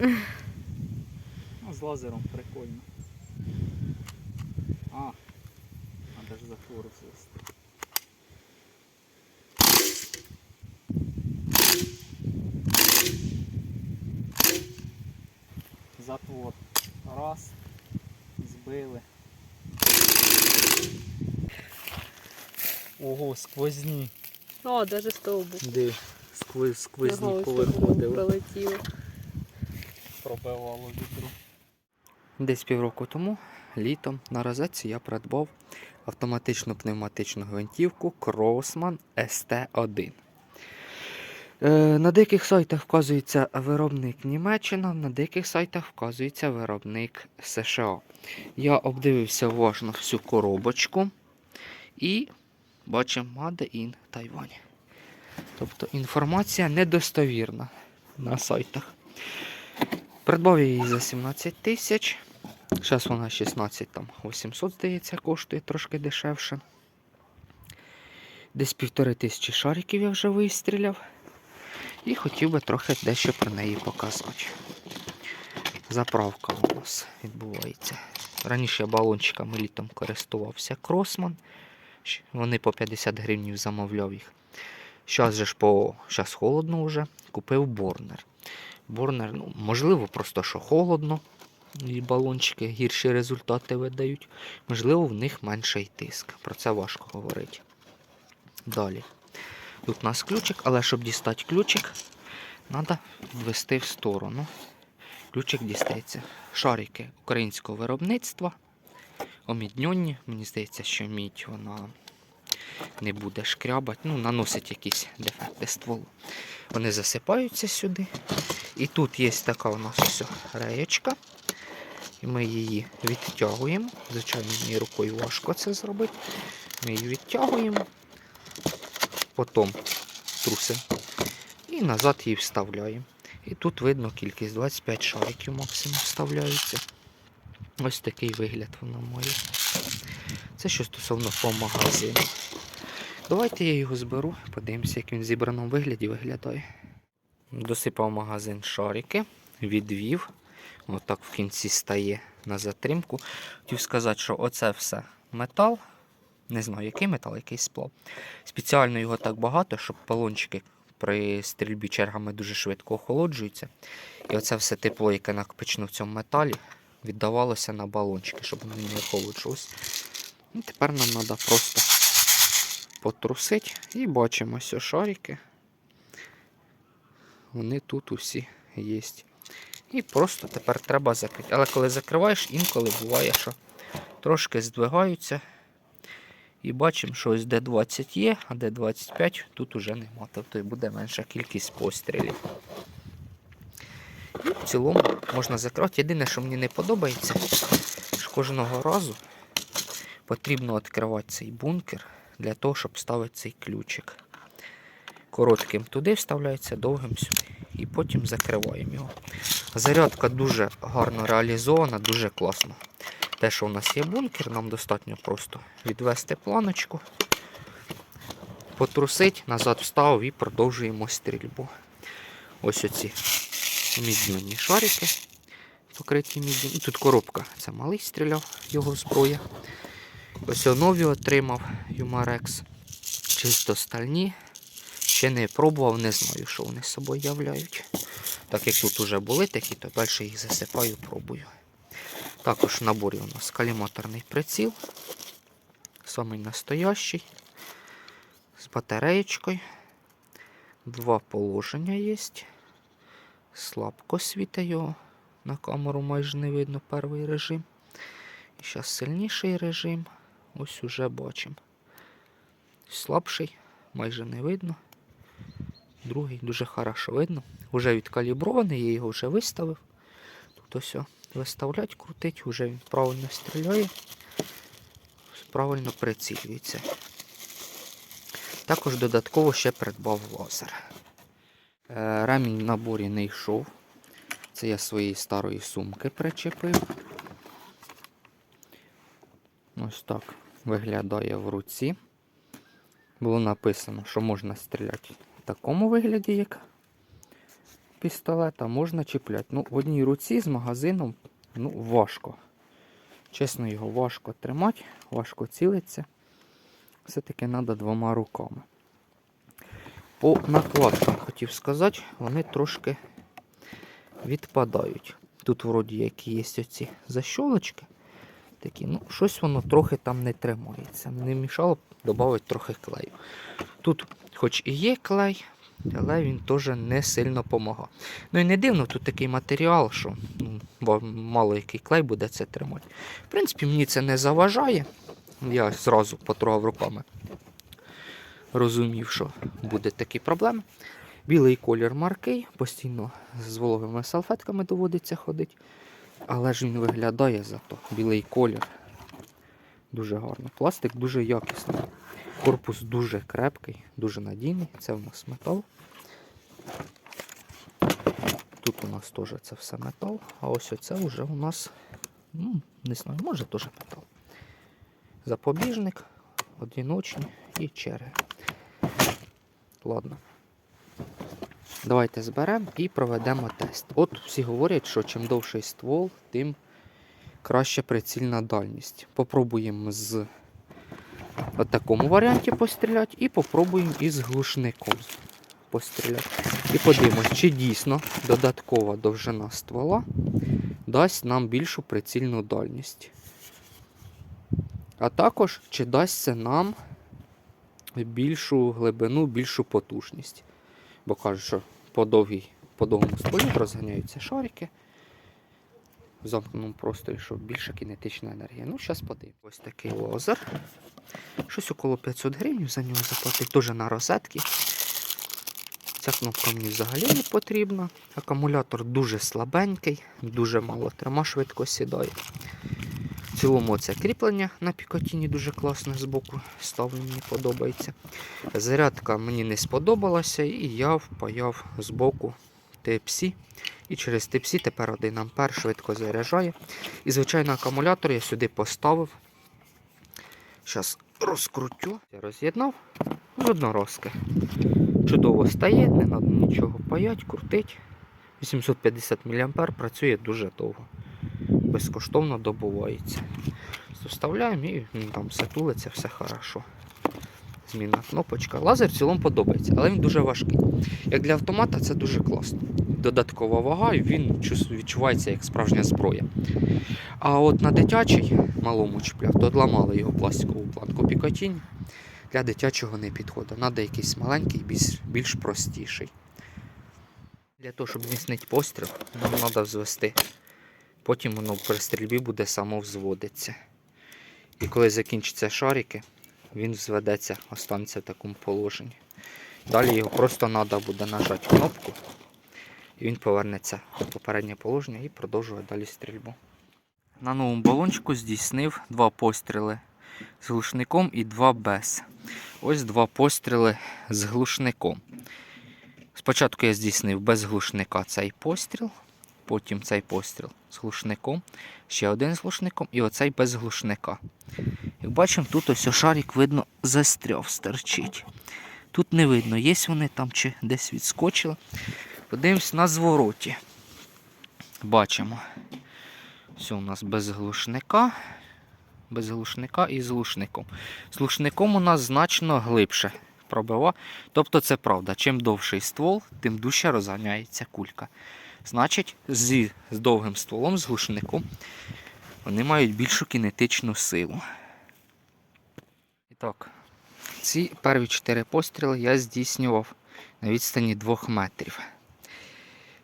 Ну, з лазером прикольно. А, треба ж затвор звести. Затвор. Раз. Збили. Ого, сквозні. О, навіть стовбур. Де сквозь, сквозні Ого, повиходили. пролетіло. Пробивало вітру. Десь півроку тому, літом, на розетці я придбав автоматичну пневматичну гвинтівку Crossman ST1. Е, на деяких сайтах вказується виробник Німеччина, на деяких сайтах вказується виробник США. Я обдивився уважно всю коробочку і бачимо Made in Taiwan. Тобто інформація недостовірна на сайтах. Придбав я її за 17 тисяч. Зараз вона 16 там 800, здається, коштує трошки дешевше. Десь півтори тисячі шариків я вже вистріляв. І хотів би трохи дещо про неї показати. Заправка у нас відбувається. Раніше я балончиками літом користувався Кросман. Вони по 50 гривнів замовляв їх. Зараз же ж по зараз холодно вже. Купив борнер. Борнер, ну, можливо, просто що холодно, і балончики гірші результати видають. Можливо, в них менший тиск. Про це важко говорити. Далі. Тут у нас ключик, але щоб дістати ключик, треба відвести в сторону. Ключик дістається. Шарики українського виробництва. Омідньонні. Мені здається, що мідь вона не буде шкрябати. Ну, наносить якісь дефекти стволу. Вони засипаються сюди. І тут є така у нас ось реєчка. І ми її відтягуємо. Звичайно, мені рукою важко це зробити. Ми її відтягуємо, потім трусимо і назад її вставляємо. І тут видно кількість 25 шариків максимум вставляється. Ось такий вигляд вона має. Це що стосовно по магазину. Давайте я його зберу, подивимося, як він в зібраному вигляді виглядає. Досипав магазин шарики, відвів. Отак в кінці стає на затримку. Хотів сказати, що оце все метал. Не знаю, який метал, який сплав. Спеціально його так багато, щоб балончики при стрільбі чергами дуже швидко охолоджуються. І оце все тепло, яке накопичено в цьому металі, віддавалося на балончики, щоб вони не охолоджувалися. І тепер нам треба просто потрусити і бачимо ось шарики. Вони тут усі є. І просто тепер треба закрити. Але коли закриваєш, інколи буває, що трошки здвигаються. І бачимо, що ось де 20 є, а де 25 тут уже нема. Тобто і буде менша кількість пострілів. І в цілому можна закривати. Єдине, що мені не подобається, що кожного разу потрібно відкривати цей бункер для того, щоб ставити цей ключик. Коротким туди вставляється, довгим сюди. І потім закриваємо його. Зарядка дуже гарно реалізована, дуже класно. Те, що у нас є бункер, нам достатньо просто відвести планочку, потрусить, назад вставив і продовжуємо стрільбу. Ось оці мідні шарики, покриті мідні. Тут коробка, це малий стріляв, його зброя. Ось нові отримав Юмарекс. Чисто стальні. Ще не пробував, не знаю, що вони з собою являють. Так як тут вже були такі, то далі їх засипаю, пробую. Також в наборі у нас каліматорний приціл. Самий настоящий. З батареєчкою. Два положення є. Слабко світа його. На камеру майже не видно перший режим. І зараз сильніший режим. Ось уже бачимо. Слабший, майже не видно. Другий дуже хорошо видно. Уже відкалібрований, я його вже виставив. Тут ось виставлять, крутить, вже він правильно стріляє, правильно прицілюється. Також додатково ще придбав лазер. Е, Ремінь в наборі не йшов. Це я своєї старої сумки причепив. Ось так виглядає в руці. Було написано, що можна стріляти в такому вигляді, як пістолета можна чіпляти. Ну, в одній руці з магазином ну, важко. Чесно, його важко тримати, важко цілитися. Все-таки треба двома руками. По накладкам хотів сказати, вони трошки відпадають. Тут вроді які є оці защолочки. Такі, ну, щось воно трохи там не тримається. Не мішало б додати трохи клею. Тут, хоч і є клей, але він теж не сильно допомагає. Ну і не дивно, тут такий матеріал, що ну, мало який клей буде це тримати. В принципі, мені це не заважає. Я зразу потрогав руками. Розумів, що буде такі проблеми. Білий колір маркий, постійно з вологими салфетками доводиться ходити. Але ж він виглядає зато. Білий колір. Дуже гарно. Пластик дуже якісний. Корпус дуже крепкий, дуже надійний. Це у нас метал. Тут у нас теж це все метал, а ось оце вже у нас, ну, не знаю, може теж метал. Запобіжник, одиночні і черги. Ладно. Давайте зберемо і проведемо тест. От всі говорять, що чим довший ствол, тим краща прицільна дальність. Попробуємо з от такому варіанті постріляти і попробуємо із глушником постріляти. І подивимось, чи дійсно додаткова довжина ствола дасть нам більшу прицільну дальність. А також, чи дасть це нам більшу глибину, більшу потужність. Бо кажуть, що по, довгій, по довгому стволі розганяються шарики. В замкненому просторі, що більша кінетична енергія. Ну, зараз подивимось. Ось такий лазер. Щось около 500 гривень за нього заплатити. Теж на розетки. Ця кнопка мені взагалі не потрібна. Акумулятор дуже слабенький, дуже мало трима, швидко сідає. Цілому це кріплення на пікотіні дуже класне збоку ставлю, мені подобається. Зарядка мені не сподобалася, і я впаяв збоку Type-C. І через Type-C тепер 1 ампер швидко заряджає. І, звичайно, акумулятор я сюди поставив. Зараз розкрутю. Я роз'єднав в одноразки. Чудово стає, не треба нічого паять, крутить. 850 мА працює дуже довго. Безкоштовно добувається. Вставляємо і він там все тулиться, все хорошо. Змінна кнопочка. Лазер в цілому подобається, але він дуже важкий. Як для автомата це дуже класно. Додаткова вага, і він відчувається як справжня зброя. А от на дитячий малому чіпляв, то ламали його пластикову планку Пікатінь. Для дитячого не підходить. Треба якийсь маленький, більш, більш простіший. Для того, щоб зміцнити постріл, нам треба взвести. Потім воно при стрільбі буде само взводитися. І коли закінчаться шарики, він взведеться, останеться в такому положенні. Далі його просто треба буде нажати кнопку, і він повернеться в попереднє положення і продовжує далі стрільбу. На новому балончику здійснив два постріли з глушником і два без. Ось два постріли з глушником. Спочатку я здійснив без глушника цей постріл, потім цей постріл з глушником, ще один з глушником і оцей без глушника. Як бачимо, тут ось шарик видно застряв, стерчить. Тут не видно, є вони там чи десь відскочили. Подивимось на звороті. Бачимо. Все у нас без глушника. Без глушника і з глушником. З глушником у нас значно глибше пробива. Тобто це правда. Чим довший ствол, тим дужче розганяється кулька. Значить, зі, з довгим стволом, з глушником, вони мають більшу кінетичну силу. І так, ці перві чотири постріли я здійснював на відстані 2 метрів.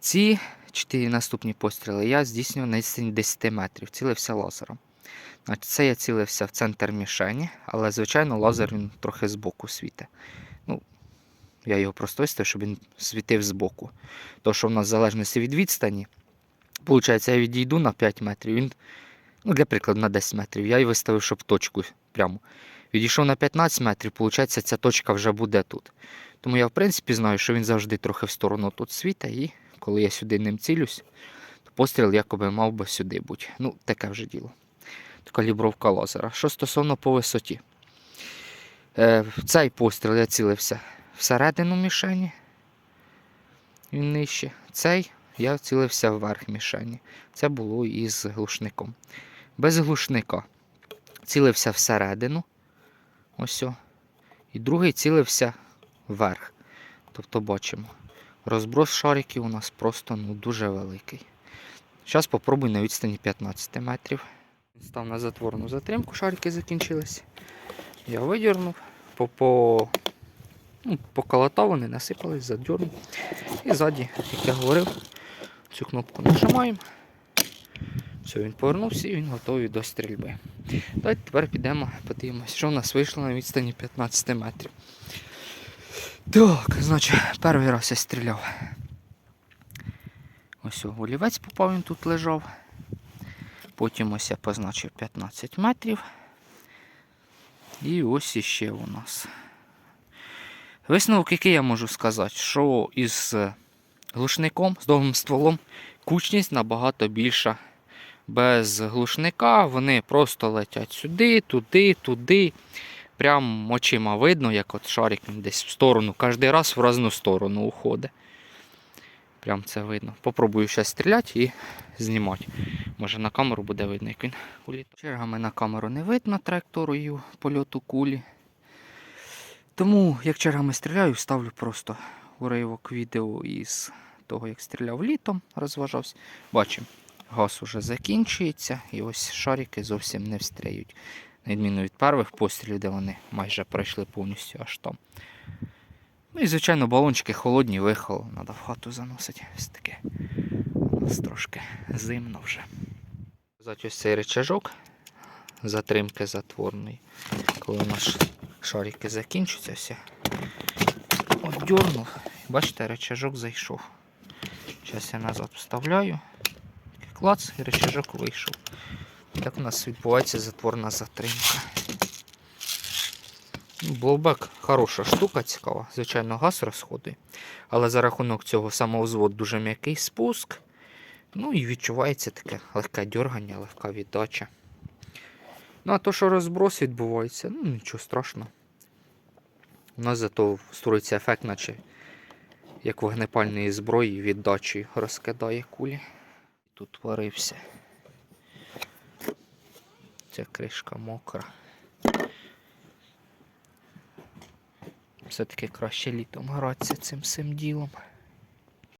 Ці чотири наступні постріли я здійснював на відстані 10 метрів, цілився лазером. Це я цілився в центр мішені, але, звичайно, лазер він трохи збоку світить. Я його просто виставив, щоб він світив збоку. То, що в нас в залежності від відстані, виходить, я відійду на 5 метрів, він, ну, для прикладу, на 10 метрів. Я її виставив, щоб точку прямо. Відійшов на 15 метрів, виходить, ця точка вже буде тут. Тому я, в принципі, знаю, що він завжди трохи в сторону тут світить, і коли я сюди ним цілюсь, то постріл якоби мав би сюди бути. Ну, таке вже діло. Калібровка лазера. Що стосовно по висоті. Е, цей постріл я цілився всередину мішені. він нижче. Цей я цілився вверх мішені. Це було із глушником. Без глушника цілився всередину. Ось. І другий цілився вверх. Тобто бачимо. Розброс шариків у нас просто ну, дуже великий. Зараз попробую на відстані 15 метрів. Став на затворну затримку, шарики закінчились. Я видірнув, по, ну, поколотав, вони насипались, задернув. І ззаді, як я говорив, цю кнопку нажимаємо. Все, він повернувся і він готовий до стрільби. Давайте тепер підемо, подивимося, що в нас вийшло на відстані 15 метрів. Так, значить, перший раз я стріляв. Ось олівець попав, він тут лежав. Потім ось я позначив 15 метрів. І ось іще у нас. Висновок, який я можу сказати, що із е, глушником, з довгим стволом, кучність набагато більша. Без глушника вони просто летять сюди, туди, туди. Прям очима видно, як от шарик десь в сторону, кожен раз в різну сторону уходить. Прям це видно. Попробую зараз стріляти і знімати. Може на камеру буде видно, як він улітає. Чергами на камеру не видно траєкторію польоту кулі. Тому, як чергами стріляю, ставлю просто уривок відео із того, як стріляв літом, розважався. Бачимо, газ уже закінчується, і ось шарики зовсім не встряють. На відміну від перших пострілів, де вони майже пройшли повністю аж там. Ну і, звичайно, балончики холодні, вихол, треба в хату заносити. Ось таке. У нас трошки зимно вже. Ось цей речажок затримки затворної. Коли у нас шарики закінчаться, все. От дьорнув. Бачите, речажок зайшов. Зараз я назад вставляю. Клац, і речажок вийшов. Так у нас відбувається затворна затримка. Ну, Блоубек хороша штука, цікава. Звичайно, газ розходує. Але за рахунок цього самовзвод дуже м'який спуск. Ну і відчувається таке легке дергання, легка віддача. Ну, а то, що розброс відбувається, ну нічого страшного. У нас зато створюється ефект, наче як вогнепальної зброї віддачі розкидає кулі. Тут варився. Ця кришка мокра. Все-таки краще літом гратися цим всім ділом.